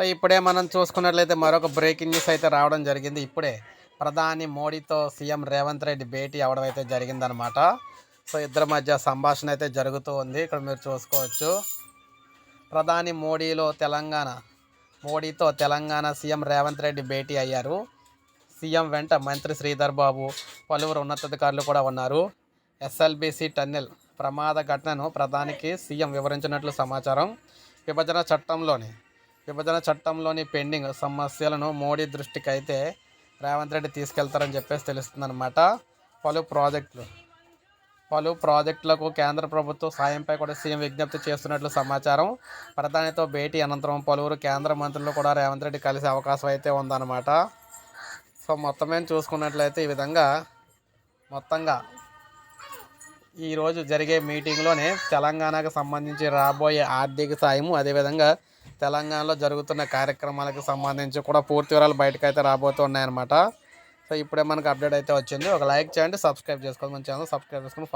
So ఇప్పుడే మనం చూసుకున్నట్లయితే మరొక బ్రేకింగ్ న్యూస్ అయితే రావడం జరిగింది. ఇప్పుడే ప్రధాని మోడీతో సీఎం రేవంత్ రెడ్డి భేటీ అవడం అయితే జరిగిందనమాట సో ఇద్దరి మధ్య సంభాషణ అయితే జరుగుతూ ఉంది. ఇక్కడ మీరు చూసుకోవచ్చు. ప్రధాని మోడీలో తెలంగాణ మోడీతో తెలంగాణ సీఎం రేవంత్ రెడ్డి భేటీ అయ్యారు. సీఎం వెంట మంత్రి శ్రీధర్ బాబు పలువురు ఉన్నతాధికారులు కూడా ఉన్నారు. ఎస్ఎల్బిసి టన్నెల్ ప్రమాద ఘటనను ప్రధానికి సీఎం వివరించినట్లు సమాచారం. విభజన చట్టంలోని విభజన చట్టంలోని పెండింగ్ సమస్యలను మోడీ దృష్టికి అయితే రేవంత్ రెడ్డి తీసుకెళ్తారని చెప్పేసి తెలుస్తుందన్నమాట. పలు ప్రాజెక్టులు. పలు ప్రాజెక్టులకు కేంద్ర ప్రభుత్వం సాయంపై కూడా సీఎం విజ్ఞప్తి చేస్తున్నట్లు సమాచారం. ప్రధానితో భేటీ అనంతరం పలువురు కేంద్ర మంత్రులు కూడా రేవంత్ రెడ్డి కలిసే అవకాశం అయితే ఉందన్నమాట. సో మొత్తమే చూసుకున్నట్లయితే ఈ విధంగా మొత్తంగా ఈరోజు జరిగే మీటింగ్లోనే తెలంగాణకు సంబంధించి రాబోయే ఆర్థిక సాయము అదేవిధంగా తెలంగాణలో జరుగుతున్న కార్యక్రమాలకు సంబంధించి కూడా పూర్తి వివరాలు బయటకు అయితే రాబోతున్నాయన్నమాట. సో ఇప్పుడే మనకు అప్డేట్ అయితే వచ్చింది. ఒక లైక్ చేయండి సబ్స్క్రైబ్ చేసుకోండి. మన ఛానల్ సబ్స్క్రైబ్ చేసుకుని